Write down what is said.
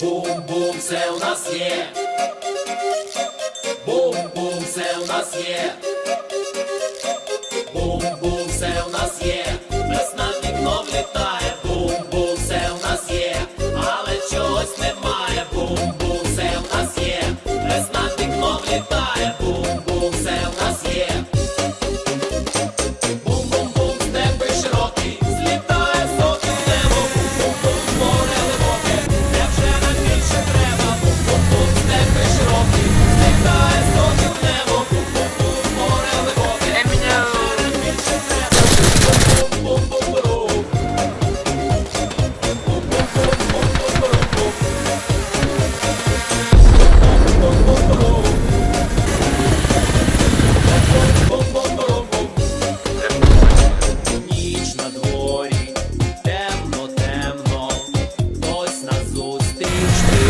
Бум-бум, це у нас є. Бум-бум, це у нас є. Бум-бум, це у нас є. już był.